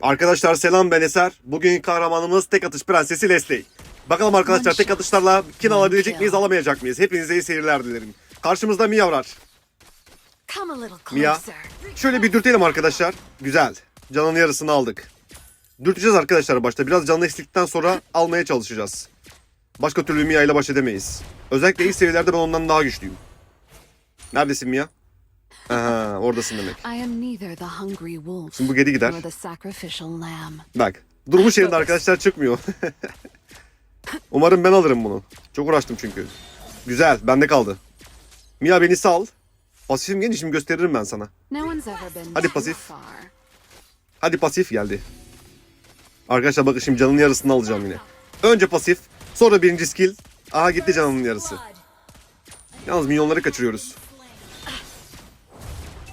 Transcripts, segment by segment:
Arkadaşlar selam ben Eser. Bugün kahramanımız tek atış prensesi Leslie. Bakalım arkadaşlar tek atışlarla kin alabilecek miyiz alamayacak mıyız? Hepinize iyi seyirler dilerim. Karşımızda Mia var. Mia. Şöyle bir dürtelim arkadaşlar. Güzel. Canın yarısını aldık. Dürteceğiz arkadaşlar başta. Biraz canlı eksiklikten sonra almaya çalışacağız. Başka türlü Mia ile baş edemeyiz. Özellikle ilk seviyelerde ben ondan daha güçlüyüm. Neredesin Mia? Aha oradasın demek. I am neither the hungry wolf Şimdi bu geri gider. nor the sacrificial lamb. Bak. Durmuş yerinde arkadaşlar çıkmıyor. Umarım ben alırım bunu. Çok uğraştım çünkü. Güzel. Bende kaldı. Mia beni sal. Pasifim gelince şimdi gösteririm ben sana. No one's ever been Hadi too pasif. far. Hadi pasif geldi. Arkadaşlar bakın şimdi canın yarısını alacağım yine. Önce pasif. Sonra birinci skill. Aha gitti canının yarısı. Yalnız milyonları kaçırıyoruz.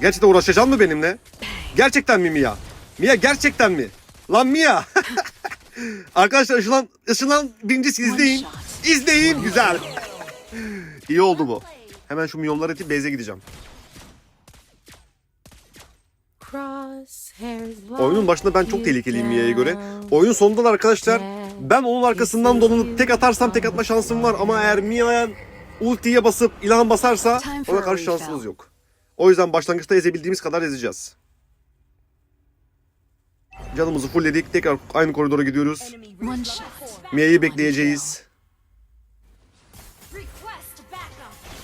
Gerçekten uğraşacaksın mı benimle? Gerçekten mi Mia? Mia gerçekten mi? Lan Mia! Arkadaşlar ışınlan, ışınlan birinci skill izleyin. İzleyin güzel. İyi oldu bu. Hemen şu milyonları itip base'e gideceğim. Oyunun başında ben çok tehlikeliyim Mia'ya göre. Oyun sonunda da arkadaşlar ben onun arkasından dolanıp tek atarsam tek atma şansım var ama eğer Mia'ya ultiye basıp ilham basarsa ona karşı şansımız yok. O yüzden başlangıçta ezebildiğimiz kadar ezeceğiz. Canımızı fullledik. Tekrar aynı koridora gidiyoruz. Mia'yı bekleyeceğiz.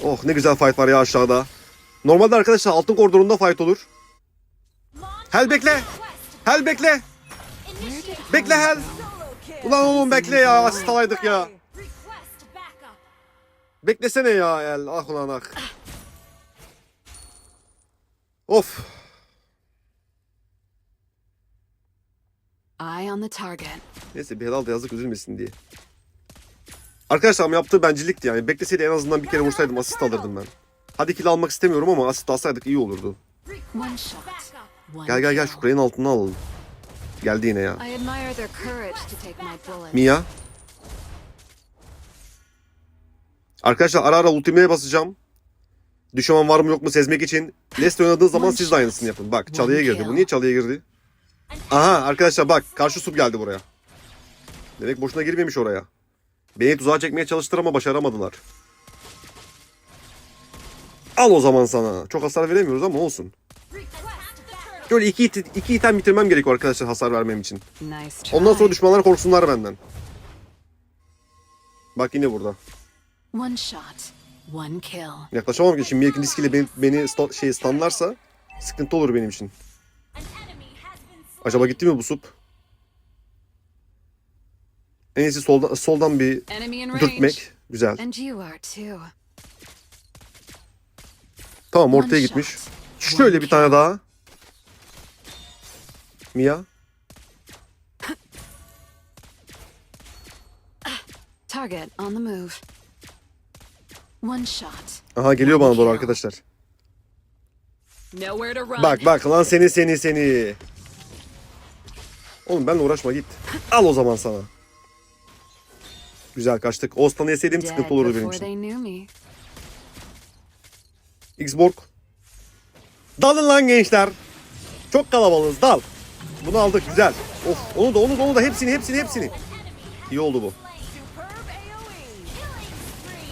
Oh ne güzel fight var ya aşağıda. Normalde arkadaşlar altın koridorunda fight olur. Hel bekle. Hel bekle. Bekle Hel. Ulan oğlum bekle ya asist alaydık ya. Beklesene ya El. Ah ulan ah. Of. Eye on the target. Neyse bir helal da yazık üzülmesin diye. Arkadaşlar ama yaptığı bencilikti yani. Bekleseydi en azından bir kere vursaydım asist alırdım ben. Hadi kill almak istemiyorum ama asist alsaydık iyi olurdu. Gel gel gel şu kulenin altına alalım. Geldi yine ya. Mia. Arkadaşlar ara ara ultimeye basacağım. Düşman var mı yok mu sezmek için. Leslie oynadığı zaman siz de aynısını yapın. Bak çalıya girdi. Bu niye çalıya girdi? Aha arkadaşlar bak karşı sub geldi buraya. Demek boşuna girmemiş oraya. Beni tuzağa çekmeye çalıştılar ama başaramadılar. Al o zaman sana. Çok hasar veremiyoruz ama olsun. Şöyle iki, it- iki item bitirmem gerekiyor arkadaşlar hasar vermem için. Ondan sonra düşmanlar korksunlar benden. Bak yine burada. One shot. One kill. Yaklaşamam ki şimdi ikinci skill'e beni, beni sta- şey stunlarsa sıkıntı olur benim için. Acaba gitti mi bu sup? En iyisi soldan, soldan bir dürtmek. Güzel. Tamam ortaya gitmiş. Şöyle bir tane daha. Mia. Target on the move. One shot. Aha geliyor bana doğru arkadaşlar. Nowhere to run. Bak bak lan seni seni seni. Oğlum benimle uğraşma git. Al o zaman sana. Güzel kaçtık. Osman'ı yeseydim sıkıntı olurdu benim için. Xborg. Dalın lan gençler. Çok kalabalığız dal. Bunu aldık güzel. Of onu da onu da onu da hepsini hepsini hepsini. İyi oldu bu.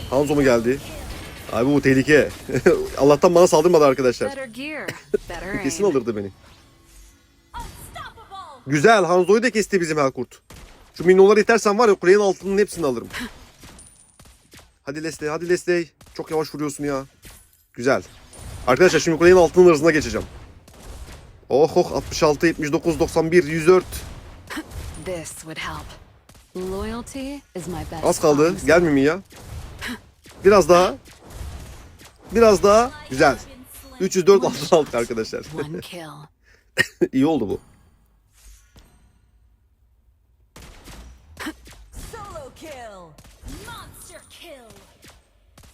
Hanzo mu geldi? Abi bu tehlike. Allah'tan bana saldırmadı arkadaşlar. Kesin alırdı beni. Güzel Hanzo'yu da kesti bizim Helkurt. Şu minyonları itersen var ya kulenin altının hepsini alırım. Hadi Leslie hadi Leslie. Çok yavaş vuruyorsun ya. Güzel. Arkadaşlar şimdi kulenin altının hırsına geçeceğim. Oh oh 66, 79, 91, 104. This would help. Loyalty is my best. Az kaldı. Gelmiyor mu ya? Biraz daha. Biraz daha. Güzel. 304 altın aldık arkadaşlar. İyi oldu bu.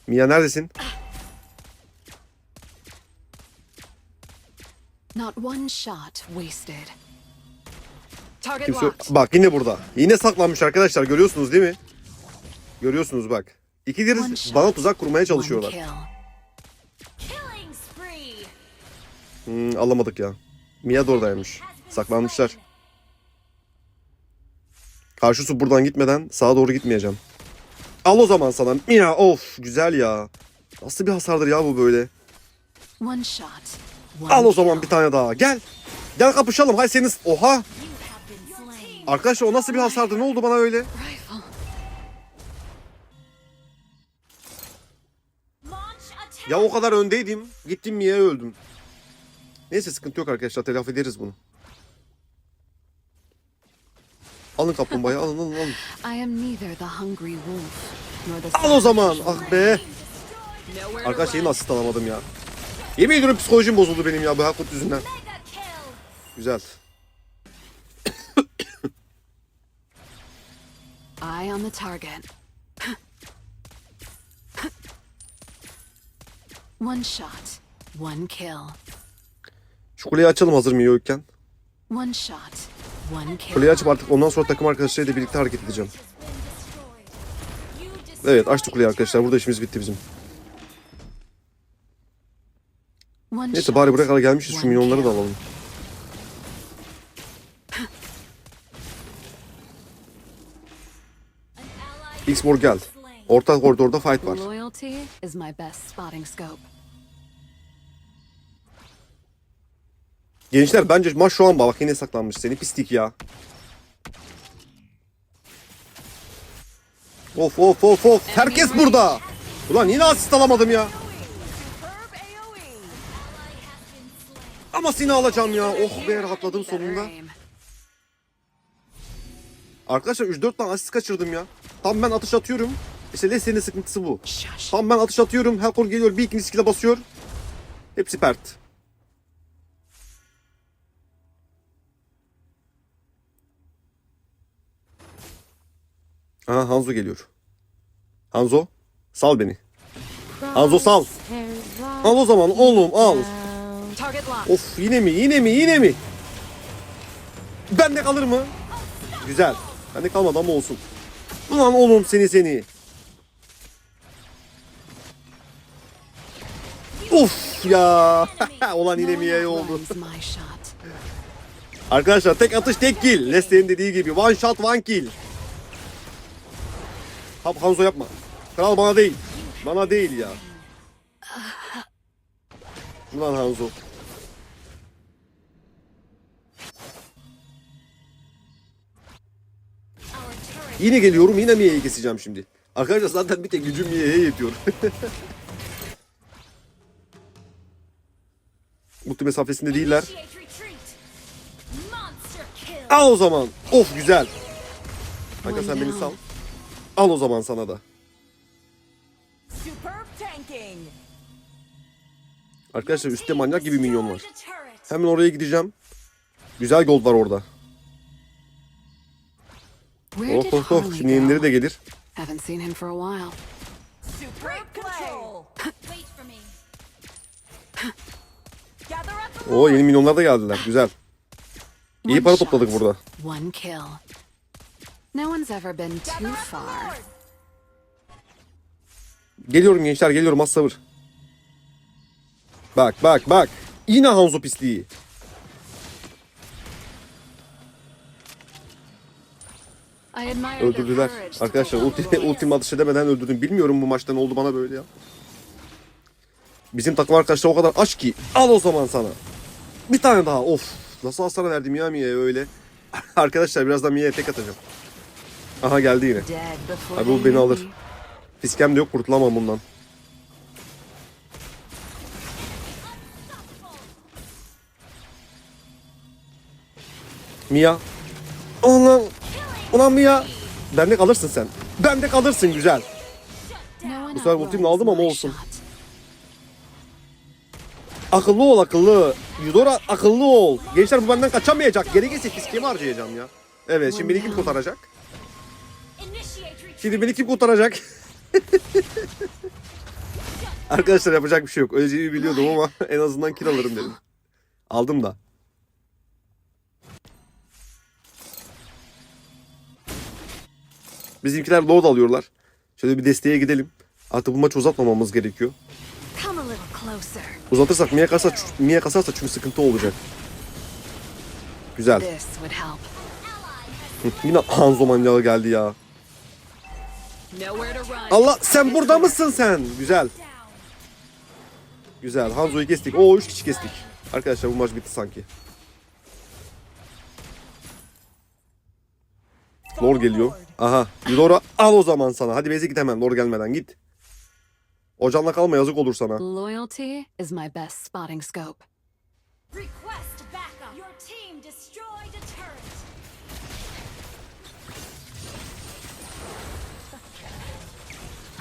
Mia neredesin? Not one shot wasted. Kimse. Bak yine burada. Yine saklanmış arkadaşlar. Görüyorsunuz değil mi? Görüyorsunuz bak. İkidir bana tuzak kurmaya çalışıyorlar. Hmm, alamadık ya. Mia da oradaymış. Saklanmışlar. Karşı su buradan gitmeden sağa doğru gitmeyeceğim. Al o zaman sana. Ya of güzel ya. Nasıl bir hasardır ya bu böyle. Al o zaman bir tane daha. Gel. Gel kapışalım. Hay seniz. Oha. Arkadaşlar o nasıl bir hasardı? Ne oldu bana öyle? Ya o kadar öndeydim. Gittim Mia'ya öldüm. Neyse sıkıntı yok arkadaşlar. Telafi ederiz bunu. Alın kaplumbağayı. Alın alın alın. Al o zaman. Ah be. Yine run. asist alamadım ya. Yemin ediyorum psikolojim bozuldu benim ya bu Hakut yüzünden. Güzel. Eye on the target. One shot. One kill. Şu kuleyi açalım hazır Mia yokken. One shot. One kill. Kuleyi açıp artık ondan sonra takım arkadaşlarıyla birlikte hareket edeceğim. Evet açtık kuleyi arkadaşlar. Burada işimiz bitti bizim. One Neyse bari buraya kadar gelmişiz. Şu milyonları da alalım. an ally X-Mor gel. slain. Orta koridorda fight var. Loyalty is my best spotting scope. Gençler bence maç şu an bak yine saklanmış seni pislik ya. Of of of of. Herkes burada. Ulan yine asist alamadım ya. Ama seni alacağım ya. Oh be rahatladım sonunda. Arkadaşlar 3-4 tane asist kaçırdım ya. Tam ben atış atıyorum. İşte Leslie'nin sıkıntısı bu. Tam ben atış atıyorum. Helcor geliyor bir ikinci skill'e basıyor. Hepsi pert. Aha Hanzo geliyor. Hanzo sal beni. Hanzo sal. Al o zaman oğlum al. Of yine mi yine mi yine mi? Bende kalır mı? Güzel. Bende kalmadı ama olsun. Ulan oğlum seni seni. Of ya. Ulan yine one oldu. Arkadaşlar tek atış tek kill. Leslie'nin dediği gibi one shot one kill. Hap Hanzo yapma. Kral bana değil. Bana değil ya. Ulan Hanzo. Yine geliyorum yine Mia'yı keseceğim şimdi. Arkadaşlar zaten bir tek gücüm Mia'ya yetiyor. Mutlu mesafesinde değiller. Al o zaman. Of güzel. Kanka sen beni sal. Al o zaman sana da. Arkadaşlar üstte manyak gibi minyon var. Hemen oraya gideceğim. Güzel gold var orada. Oh oh oh. Şimdi yenileri de gelir. Haven't seen him for a while. Oo yeni minyonlar da geldiler. Güzel. İyi para topladık burada. One kill. No one's ever been too Gather up the far. lord. Geliyorum gençler geliyorum az sabır. Bak bak bak. Yine Hanzo pisliği. Öldürdüler. Arkadaşlar ulti, ultim atış edemeden öldürdüm. Bilmiyorum bu maçta ne oldu bana böyle ya. Bizim takım arkadaşlar o kadar aç ki. Al o zaman sana. Bir tane daha. Of. Nasıl hasar verdim ya Mia'ya öyle. arkadaşlar birazdan Mia'ya tek atacağım. Aha geldi yine. Abi bu beni alır. Fiskem de yok kurtulamam bundan. Mia. Ulan. Ulan Mia. Bende kalırsın sen. Bende kalırsın güzel. Bu sefer ultimle aldım ama olsun. Akıllı ol akıllı. Yudora akıllı ol. Gençler bu benden kaçamayacak. Gerekirse fiskemi harcayacağım ya. Evet şimdi beni kim kurtaracak? Şimdi beni kim kurtaracak? Arkadaşlar yapacak bir şey yok. Öleceğimi biliyordum ama en azından kill alırım dedim. Aldım da. Bizimkiler load alıyorlar. Şöyle bir desteğe gidelim. Artık bu maçı uzatmamamız gerekiyor. Uzatırsak Mia kasarsa, Mia kasarsa çünkü sıkıntı olacak. Güzel. Yine Hanzo manyağı geldi ya. Allah sen burada mısın sen? Güzel. Güzel. Hanzo'yu kestik. Oo 3 kişi kestik. Arkadaşlar bu maç bitti sanki. Lor geliyor. Aha. Lor'a al o zaman sana. Hadi Bezi git hemen. Lor gelmeden git. Ocağınla kalma yazık olur sana. Loyalty is my best spotting scope. Request backup. Your team destroyed a turret.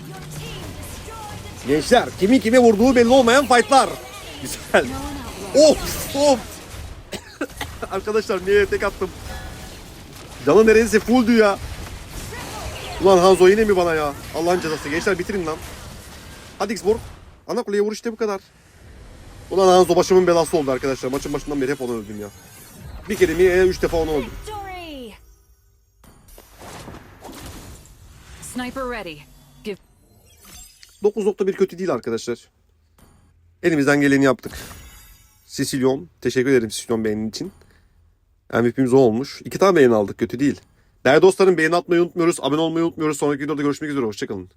Your team destroyed a turret. Gençler kimin kime vurduğu belli olmayan fightlar. Güzel. Of of. Arkadaşlar niye tek attım? Canı neredeyse fulldü ya. Ulan Hanzo yine mi bana ya? Allah'ın cezası. Gençler bitirin lan. Hadi Xborg. Ana kuleye vur işte bu kadar. Ulan Hanzo başımın belası oldu arkadaşlar. Maçın başından beri hep onu öldüm ya. Bir kere mi? E, üç defa onu öldüm. Sniper ready. Give 9.1 kötü değil arkadaşlar. Elimizden geleni yaptık. Sicilyon. Teşekkür ederim Sicilyon beğenin için. MVP'miz o olmuş. İki tane beğeni aldık. Kötü değil. Değerli dostlarım beğeni atmayı unutmuyoruz. Abone olmayı unutmuyoruz. Sonraki videoda görüşmek üzere. Hoşçakalın.